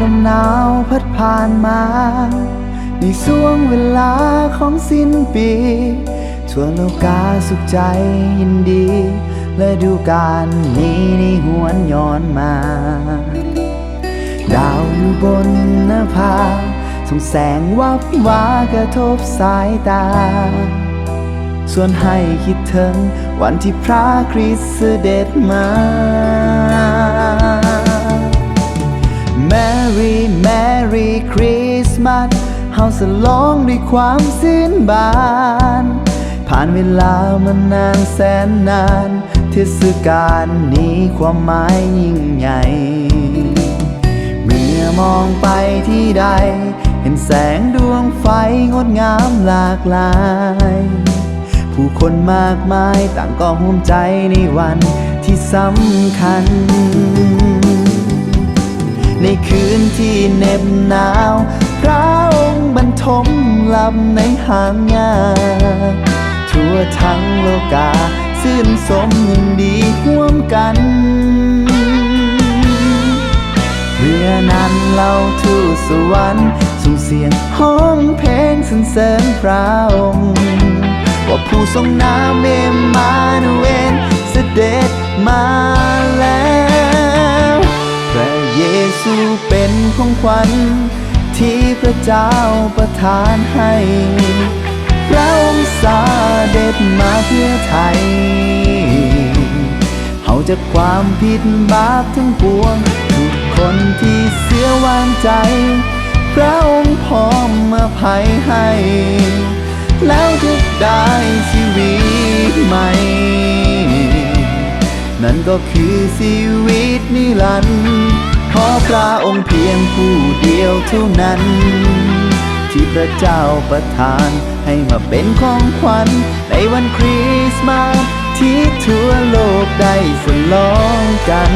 ลมหนาวพัดผ่านมา ในช่วงเวลาของสิ้นปี ทั่วโลกาสุขใจยินดี และดูการนี้ในหวนย้อนมา ดาวอยู่บนหน้าผาส่องแสงวับวากระทบสายตา ส่วนให้คิดถึงวันที่พระคริสต์เสด็จมา Merry Merry Christmas เฮาสลองด้วยความสิ้นบาน ผ่านเวลามานานแสนนานเทศกาลนี้ความหมายยิ่งใหญ่ เมื่อมองไปที่ใด เห็นแสงดวงไฟงดงามหลากหลาย ผู้คนมากมายต่างก็ห่วมใจในวันที่สำคัญ ในคืนที่เหน็บหนาว พระองค์บรรทมลำในหางงาทั่วทั้งโลกาซื่นสมยินดีร่วมกันเมื่อนั้นเราทูตสวรรค์ส่งเสียงห้องเพลงสรรเสริญพระองค์ว่าผู้ทรงน้ำเมมานุเวนเสด็จมา เจ้าประทานให้ พระองค์เด็จมาเพื่อไทยเฮาจากความผิดบาปทั้งปวง ทุกคนที่เสียวางใจ พระองค์พร้อมมาภัยให้ แล้วจะได้ชีวิตใหม่ นั่นก็คือชีวิตนิรันดร์ พระองค์เพียงผู้เดียวเท่านั้น ที่พระเจ้าประทานให้มาเป็นของขวัญในวันคริสต์มาสที่ทั่วโลกได้สลองกัน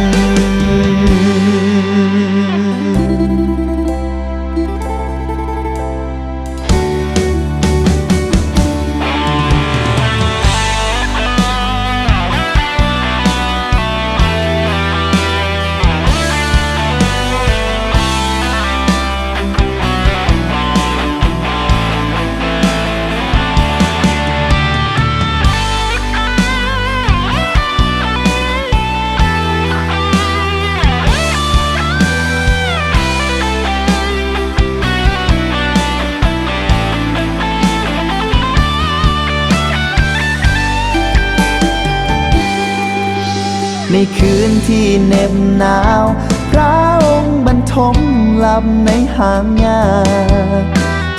ในคืนที่เหน็บหนาว พระองค์บรรทมลำในหางงา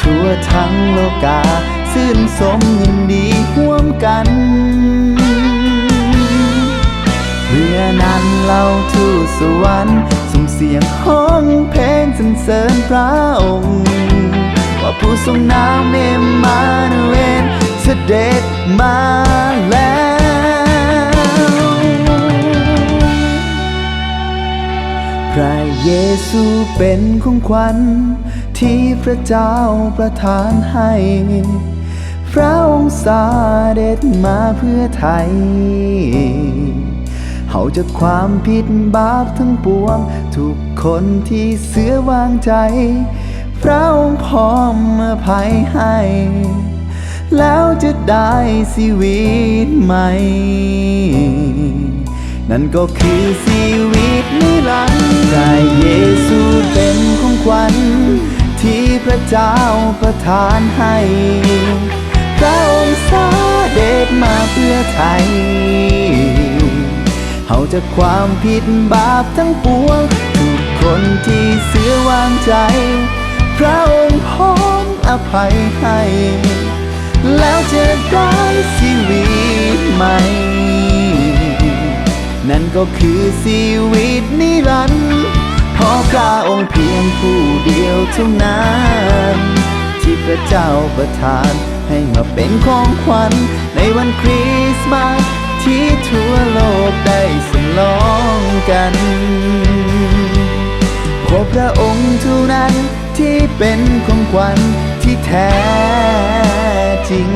ทั่วทั้งโลกาซื่นสมยินดีร่วมกันเมื่อนั้นเราทูตสวรรค์ส่งเสียงห้องเพลงสรรเสริญพระองค์ ว่าผู้ทรงน้ำเมมานุเวนเสด็จมาแล้ว ซูเป็นของขวัญ ที่พระเจ้าประทานให้ พระองค์เด็จมาเพื่อไทยเฮาจากความผิดบาปทั้งปวง ทุกคนที่เสือวางใจ พระองค์พร้อมมาภัยให้ แล้วจะได้ชีวิตใหม่ นั่นก็คือชีวิตนิรันดร์พระเยซูเป็นของขวัญที่พระเจ้าประทานให้พระองค์สาเด็จมาเพื่อไทยเฮาจากความผิดบาปทั้งปวง ทุกคนที่เสือวางใจ พระองค์พร้อมอภัยให้ แล้วจะได้ชีวิตใหม่ นั่นก็คือชีวิตนิรันดร์เพราะพระองค์เพียงผู้เดียวเท่านั้นที่พระเจ้าประทานให้มาเป็นของขวัญ ในวันคริสต์มาสที่ทั่วโลกได้สลองกันขอพระองค์เท่านั้นที่เป็นของขวัญที่แท้จริง